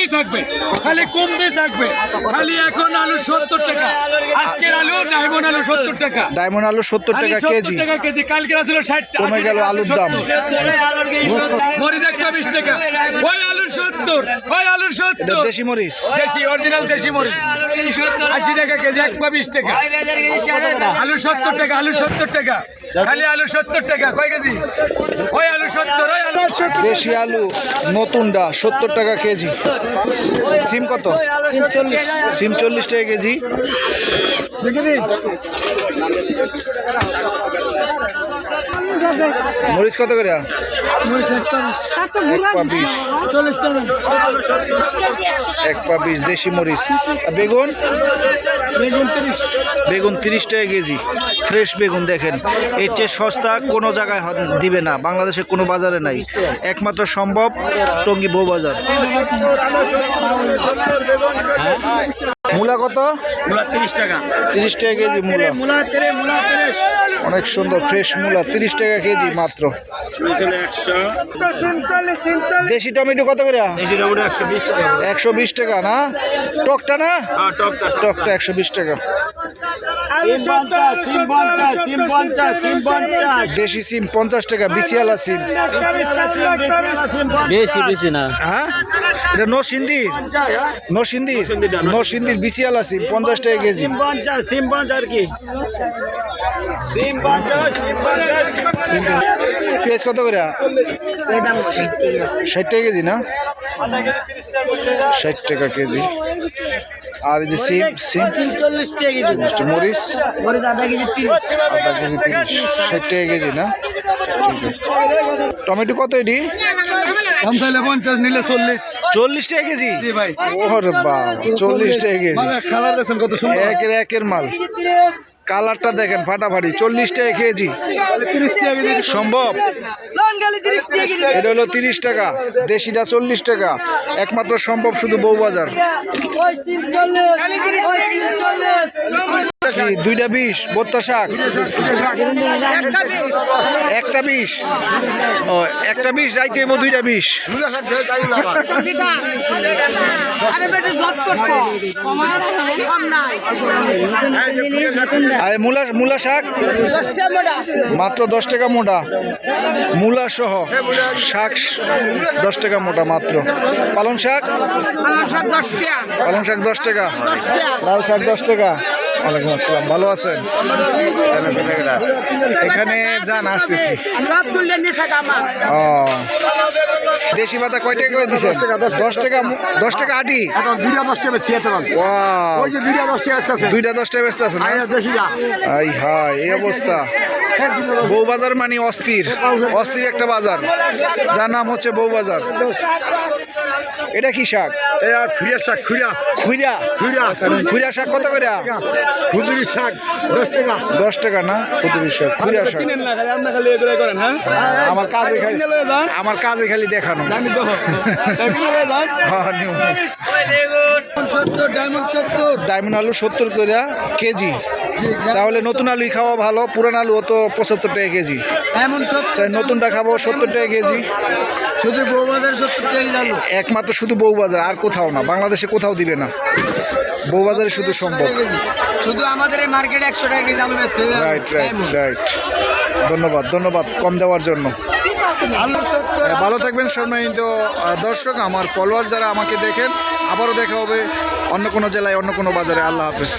কমতেই থাকবে খালি কমতেই থাকবে খালি এখন আলু সত্তর টাকা। আজকের আলু ডায়মন্ড আলু সত্তর টাকা। ডায়মন্ড আলু সত্তর টাকা কেজি। টাকা কেজি কালকে ছিল ষাট টাকা কমে গেল আলুর দাম। মরিচ একশো বিশ টাকা। ওই আলু সত্তর ওই আলু সত্তর। দেশি মরিচ। দেশি অরিজিনাল দেশি মরিচ। আশি টাকা কেজি এক পা বিশ টাকা। আলু সত্তর টাকা আলু সত্তর টাকা। খালি আলু সত্তর টাকা কয় কেজি? ওই আলু সত্তর ওই আলু দেশি আলু নতুনটা সত্তর টাকা কেজি। সিম কত? সিম চল্লিশ। সিম চল্লিশ টাকা কেজি। মরিচ কত করে? এক পা বিশ। দেশি মরিচ। বেগুন? বেগুন তিরিশ। টাকা কেজি। ফ্রেশ বেগুন দেখেন। এর চেয়ে সস্তা কোনো জায়গায় দিবে না। বাংলাদেশে কোনো বাজারে নাই। একমাত্র সম্ভব টঙ্গী বউ বাজার। মূলা কত? তিরিশ টাকা। তিরিশ টাকা কেজি মূলা। অনেক সুন্দর ফ্রেশ মূলা। তিরিশ টাকা কেজি মাত্র। দেশি টমেটো কত করে? একশো বিশ টাকা। না? টকটা না? টকটা একশো বিশ টাকা। দেশি সিম পঞ্চাশ টাকা বিচিয়ালা সিম। বেশি বেশি না। হ্যাঁ? এটা নো সিন্দি নো সিন্দি নো। সিন্দির বিচিয়ালা সিম পঞ্চাশ টাকা কেজি। পেঁয়াজ কত করে? ষাট টাকা কেজি না? ষাট টাকা কেজি। আর এই যে সিম সিম? চল্লিশ টাকা কেজি মরিচ? মরিচ আধা কেজি তিরিশ। আধা কেজি তিরিশ। ষাট টাকা কেজি না? ঠিক আছে। টমেটো কত এটি? চাইলে পঞ্চাশ নিলে চল্লিশ। চল্লিশ টাকা কেজি? ভাই। ওরে বাপ চল্লিশ টাকা কেজি। কালার দেখছেন কত সুন্দর। একের একের মাল। কালারটা দেখেন ফাটাফাটি চল্লিশ টাকা কেজি। তিরিশ টাকা কেজি। সম্ভব? এটা হলো তিরিশ টাকা দেশিটা চল্লিশ টাকা একমাত্র সম্ভব শুধু বউবাজার দুইটা বিশ বত্তা শাক। একটা বিশ ও একটা বিশ রাইতে এবো দুইটা বিশ আর মূলা মূলা শাক? মাত্র দশ টাকা মোটা। মূলা সহ শাক দশ টাকা মোটা মাত্র। পালং শাক? পালং শাক দশ টাকা। লাল শাক দশ টাকা। ওয়ালাইকুম আসসালাম। ভালো আছেন? এখানে যান আসতেছি। ও। দেশি পাতা কয় টাকা করে দিচ্ছেন দশ টাকা দশ টাকা আটি? এখন দুইটা দশ টাকা ছিয়াতে পারব ওয়াও। ওই যে দুইটা দশ টাকা দুইটা দশ টাকা ব্যস্ত আছে না? আই হাই এই অবস্থা। বউ বাজার মানে অস্থির। অস্থির একটা বাজার। যার নাম হচ্ছে বউ বাজার এটা কি শাক? খুঁড়িয়া শাক খুঁড়িয়া। খুইরা খুঁড়িয়া। খুইরা শাক কত করে? খুদুরি শাক দশ টাকা। দশ টাকা না? কুতুরি শাক খুইরা শাক। না খালি আপনার খালি এগুলো করেন হ্যাঁ? আমার কাজে খালি আমার কাজে খালি দেখানো। হ্যাঁ। ডায়মন্ড আলু সত্তর। করে কেজি। তাহলে নতুন আলুই খাওয়া ভালো পুরান আলু তো পঁচাত্তর টাকা কেজি। এমন তাই নতুনটা খাব সত্তর টাকা কেজি। শুধু বউবাজার সত্তর টাকা জানো। একমাত্র শুধু বউবাজার আর কোথাও না। বাংলাদেশে কোথাও দিবে না। বউবাজারে শুধু সম্ভব শুধু আমাদের এই মার্কেটে একশো টাকা কেজি আলু রাইট রাইট রাইট ধন্যবাদ ধন্যবাদ কম দেওয়ার জন্য। হ্যাঁ, ভালো থাকবেন সম্মানিত দর্শক আমার ফলোয়ার যারা আমাকে দেখেন আবারও দেখা হবে অন্য কোনো জেলায় অন্য কোনো বাজারে। আল্লাহ হাফিজ।